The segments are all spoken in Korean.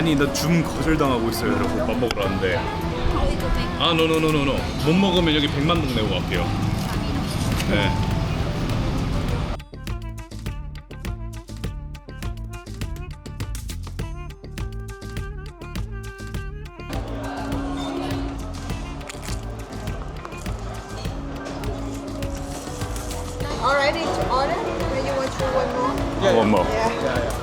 아니 나 주문 거절당하고 있어요. 여러분 밥 먹으러 왔는데. 아 노노노노노 못 먹으면 여기 100만 동 내고 갈게요. 네. All ready to order? Maybe you want to one more? 어, 엄마 Yeah.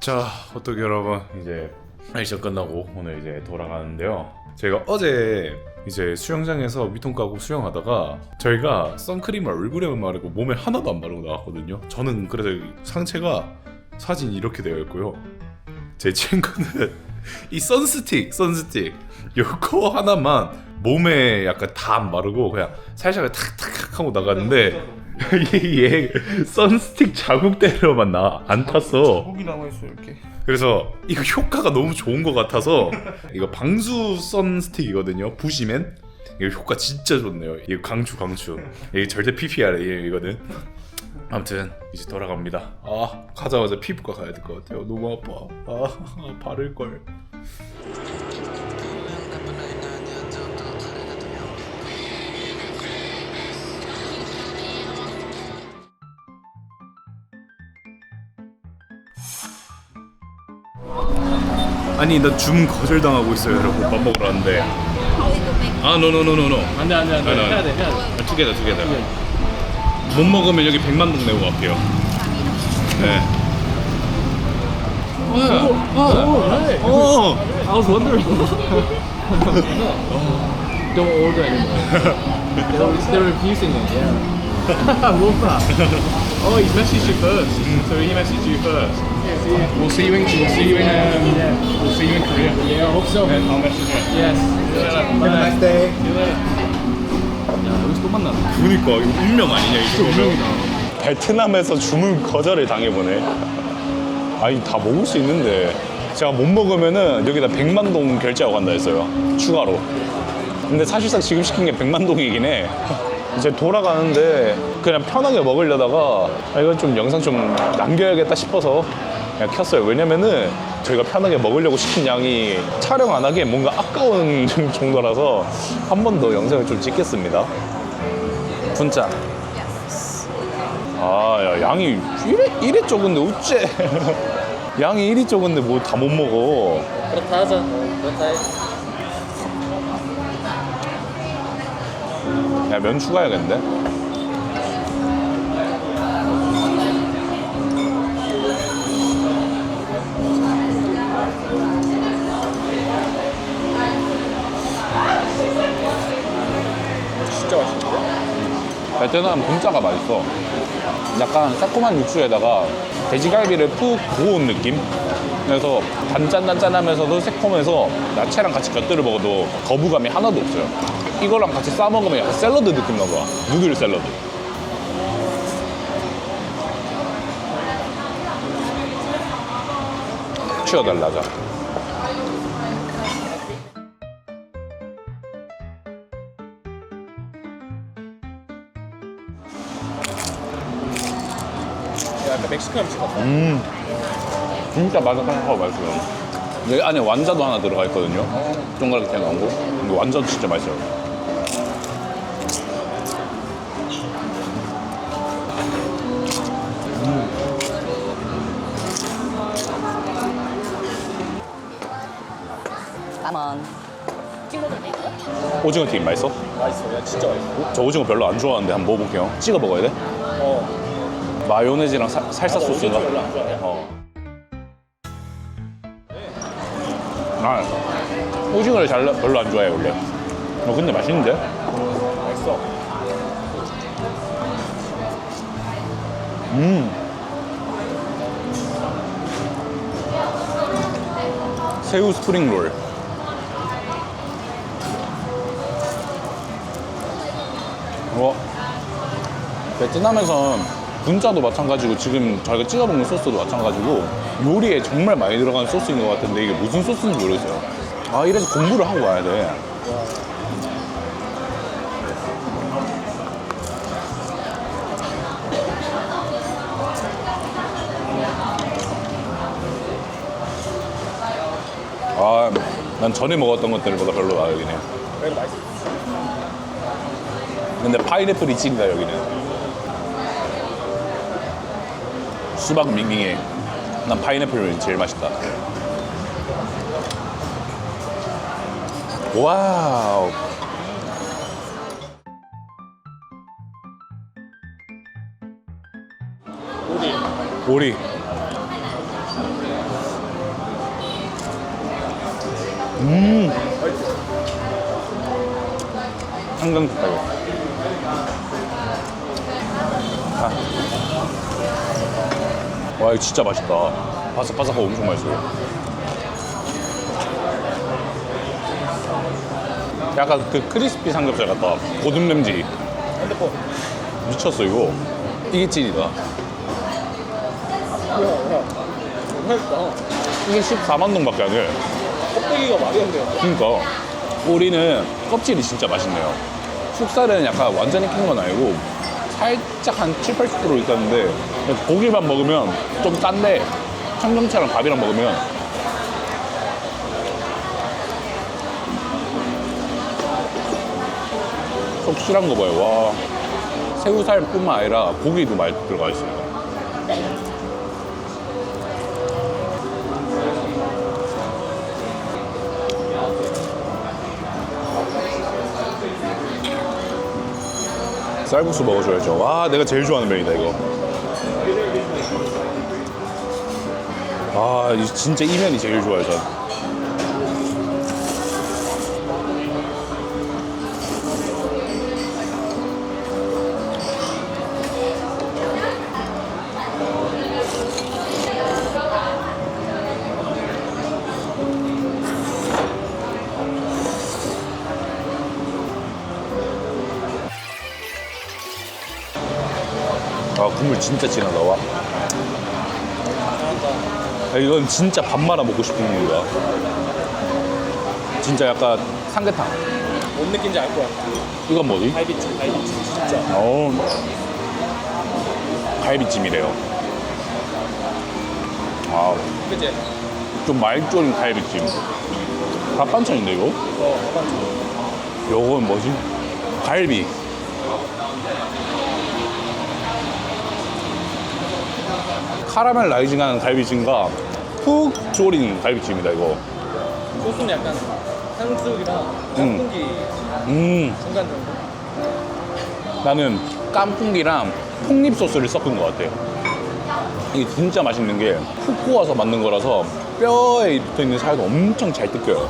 자 어떻게 여러분 이제 미션 끝나고 오늘 이제 돌아가는데요. 제가 어제 이제 수영장에서 미통 까고 수영하다가 저희가 선크림을 얼굴에만 바르고 몸에 하나도 안 바르고 나왔거든요. 저는 그래서 이 상체가 사진이 이렇게 되어 있고요. 제 친구는 이 선스틱 선스틱. 요거 하나만 몸에 약간 다 안 바르고 그냥 살짝 탁탁 하고 나갔는데 얘, 얘 선스틱 자국대로만 나 안 탔어. 고기 남아 있어 이렇게. 그래서 이거 효과가 너무 좋은 것 같아서 이거 방수 선스틱이거든요 부시맨. 이거 효과 진짜 좋네요. 이거 강추 강추. 이게 절대 PPR이거든. 아무튼 이제 돌아갑니다. 아 가자마자 피부과 가야 될 것 같아요. 너무 아파. 아 바를 걸 아니 나 주문 거절당하고 있어요 여러분 밥 먹으러 왔는데 아 노노노노노 안돼 안돼 안돼 아니, 아니. 해야 돼 해야 돼. 아, 두 개다 두 개다 못 먹으면 여기 100만 동 내고 갈게요 네. Oh, right. 어. I was wondering. Don't order anymore. they're, they're refusing it. Yeah. Love that. Oh, he messaged you first. So he messaged you first. We'll see you in. We'll see you in. Um, yeah. We'll see you in Korea. Yeah, I hope so. I'll message you. Yes. Have a nice day. See you later. 야, 여기서 또 만나네. 그러니까 이거 운명 아니냐 이거 운명이다. 베트남에서 주문 거절을 당해보네. 아니 다 먹을 수 있는데 제가 못 먹으면은 여기다 100만 동 결제하고 간다 했어요. 추가로. 근데 사실상 지금 시킨 게 100만 동이긴 해. 이제 돌아가는데 그냥 편하게 먹으려다가 아, 이건 좀 영상 좀 남겨야겠다 싶어서 그냥 켰어요. 왜냐면은 저희가 편하게 먹으려고 시킨 양이 촬영 안 하기에 뭔가 아까운 정도라서 한 번 더 영상을 좀 찍겠습니다. 분짜. 아, 야, 양이 이래, 이래 적은데 어째? 양이 이리 적은데 뭐 다 못 먹어. 그렇다 하자. 그렇다 해. 야, 면 추가해야겠는데? 진짜 맛있는데? 베트남 분짜가 맛있어. 약간 새콤한 육수에다가 돼지갈비를 푹 구운 느낌? 그래서 단짠단짠하면서도 새콤해서 야채랑 같이 곁들여 먹어도 거부감이 하나도 없어요. 이거랑 같이 싸 먹으면 약간 샐러드 느낌 나봐. 누들 샐러드. 치워달라자. 약간 멕시칸 음식 같아. 진짜 바삭바삭하고 맛있어요. 여기 안에 완자도 하나 들어가 있거든요. 동그랗게 나온 거. 근데 완자도 진짜 맛있어요. 오징어 튀김 맛있어? 맛있어. 야, 진짜 맛있어. 저 오징어 별로 안 좋아하는데 한번 먹어볼게요. 찍어 먹어야 돼? 어. 마요네즈랑 사- 살사 소스인가? 오징어 별로 안 좋아해? 어. 아, 오징어를 잘, 별로 안 좋아해 원래. 어, 근데 맛있는데? 맛있어. 음. 새우 스프링 롤. 와. 베트남에선 분짜도 마찬가지고 지금 저희가 찍어 먹는 소스도 마찬가지고 요리에 정말 많이 들어간 소스인 것 같은데 이게 무슨 소스인지 모르겠어요. 아 이래서 공부를 하고 와야 돼. 아, 난 전에 먹었던 것들보다 별로다 여기는. 그래도 맛있어. 근데 파인애플이 찐다 여기는. 수박 밍밍해. 난 파인애플이 제일 맛있다. 와우. 오리. 음. 한강 가요. 아. 와 이거 진짜 맛있다. 바삭바삭하고 엄청 맛있어요. 약간 그 크리스피 삼겹살 같다. 고등 램지. 핸드폰. 미쳤어 이거. 이게 찐이다. 맛있다. 이게 14만 동밖에 안 해. 껍데기가 말이 안 돼요. 그러니까 오리는 껍질이 진짜 맛있네요. 숙살은 약간 완전히 캔 건 아니고 살짝 한 7, 80% 있었는데 고기만 먹으면 좀 딴데 청경채랑 밥이랑 먹으면 속 실한 거 봐요. 와 새우살뿐만 아니라 고기도 많이 들어가 있어요. 쌀국수 먹어줘야죠. 와, 내가 제일 좋아하는 면이다, 이거. 아, 이- 진짜 이 면이 제일 좋아요, 전. 아, 국물 진짜 진하다, 와. 아, 이건 진짜 밥 말아 먹고 싶은 국물이야. 진짜 약간 삼계탕. 뭔 느낌인지 알 거야. 이건 뭐지? 갈비찜, 갈비찜. 진짜. 어, 갈비찜이래요. 아, 그치? 좀 말조린 갈비찜. 밥 반찬인데, 이거? 어, 맞지. 요건 뭐지? 갈비. 카라멜 라이징한 갈비찜과 푹 졸인 갈비찜이다, 이거. 소스는 약간 탕수육이랑 음. 깐풍기 음, 중간 정도? 나는 깐풍기랑 폭립 소스를 섞은 것 같아요. 이게 진짜 맛있는 게푹 구워서 만든 거라서 뼈에 붙어 있는 살도 엄청 잘 뜯겨요.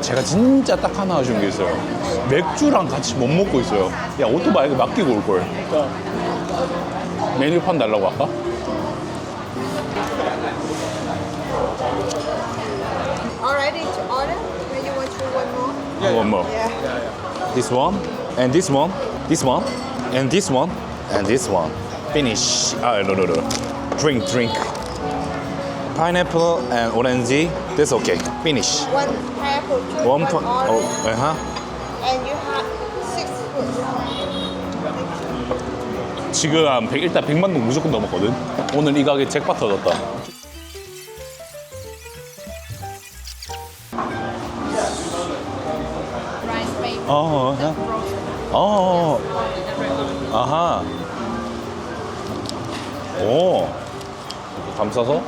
제가 진짜 딱 하나 아쉬운 게 있어요. 맥주랑 같이 못 먹고 있어요. 야, 오토바이 이거 맡기고 올걸. 그러니까 메뉴판 달라고 할까? All ready to order? When you want to one more? Yeah, One more. Yeah. This one, and this one, this one, and this one, and this one. Finish. Ah, no, no, no. Drink, drink. Pineapple and orange. That's okay. Finish. One pineapple, two, One one, point. orange, Oh, uh huh. and you have 지금 한 100, 일단 100만 동 무조건 넘었거든. 오늘 이 가게 잭팟 터졌다. 어, 어, 어. 아하. 오. 감싸서?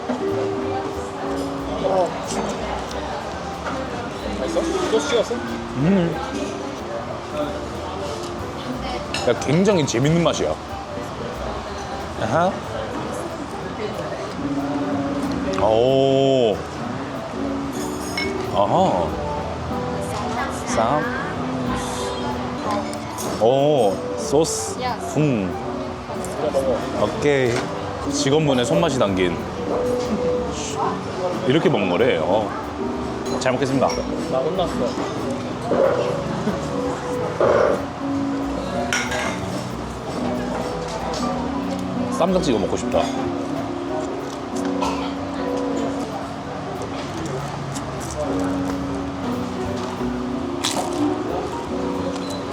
맛있어? 소스 찍었어? 야, 굉장히 재밌는 맛이야. 아하. 오. 아하. 쌈. 오, 소스. 음. 오케이. 직원분의 손맛이 담긴. 이렇게 먹는 거래. 어. 잘 먹겠습니다. 나 혼났어. 쌈장 찍어 먹고 싶다.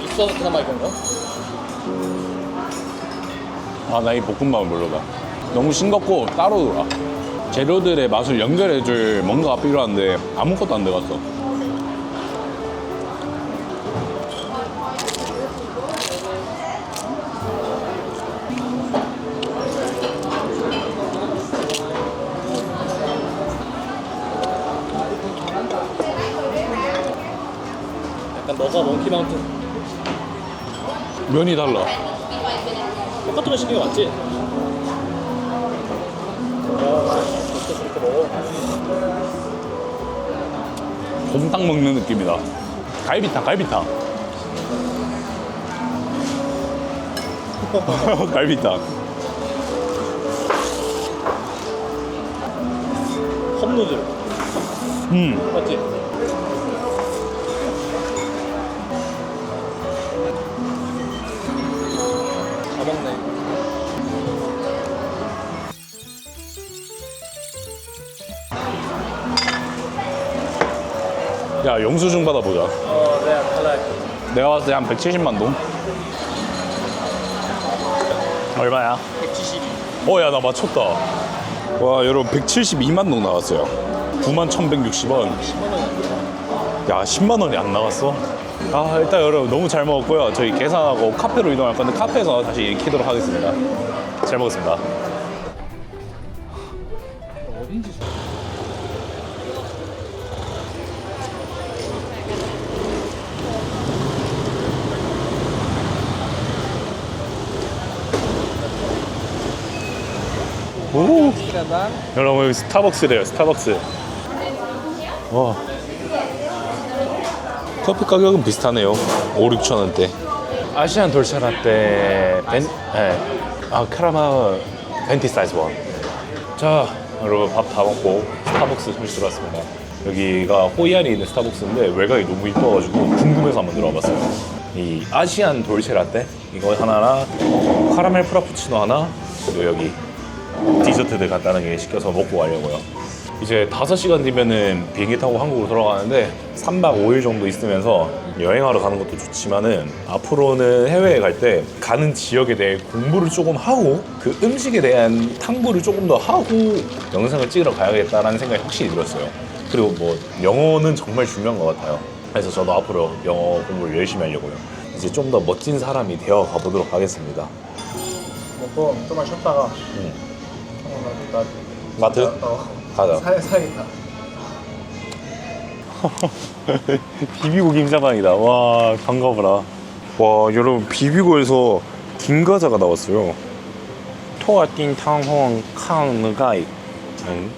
입서서 그나마 이건가? 아, 나 이 볶음밥은 별로다. 너무 싱겁고 따로 돌아. 재료들의 맛을 연결해줄 뭔가가 필요한데 아무것도 안 들어갔어. 면이 달라. 똑같은 거거 맞지? 곰탕 먹는 느낌이다. 갈비탕, 갈비탕. 갈비탕. 컵누들 음, 맞지? 야 영수증 받아보자. 어 내가 탈락 내가 봤을 때 한 170만 동. 얼마야? 172 어, 야, 나 맞췄다. 와, 여러분, 172만 동 나왔어요. 9만 1,160원. 10만원 야, 10만 원이 안 나갔어? 아, 일단 여러분, 너무 잘 먹었고요. 저희 계산하고 카페로 이동할 건데, 카페에서 다시 키도록 하겠습니다. 잘 먹었습니다. 오! 여러분, 여기 스타벅스래요, 스타벅스. 와. 커피 가격은 비슷하네요. 5, 6천 원대. 아시안 돌차 라떼 벤, 네. 아 카라마 벤티 사이즈 원. 자, 여러분 밥 다 먹고 스타벅스 잠시 들어왔습니다. 여기가 호이안에 있는 스타벅스인데 외곽이 너무 이뻐가지고 궁금해서 한번 들어와봤어요. 이 아시안 돌체 라떼 이거 하나랑 카라멜 프라푸치노 하나 그리고 여기 디저트들 간단하게 시켜서 먹고 가려고요. 이제 5시간 뒤면은 비행기 타고 한국으로 돌아가는데 3박 5일 정도 있으면서 여행하러 가는 것도 좋지만은 앞으로는 해외에 갈 때 가는 지역에 대해 공부를 조금 하고 그 음식에 대한 탐구를 조금 더 하고 영상을 찍으러 가야겠다라는 생각이 확실히 들었어요. 그리고 뭐 영어는 정말 중요한 것 같아요. 그래서 저도 앞으로 영어 공부를 열심히 하려고요. 이제 좀 더 멋진 사람이 되어 가보도록 하겠습니다. 먹고 좀만 쉬었다가 응. 나, 마트? 어, 가자. 사, 사야겠다 비비고 김자반이다. 와, 반가워라. 와, 여러분, 비비고에서 김과자가 나왔어요. 토아띵 탕홍 캉느가이. 응.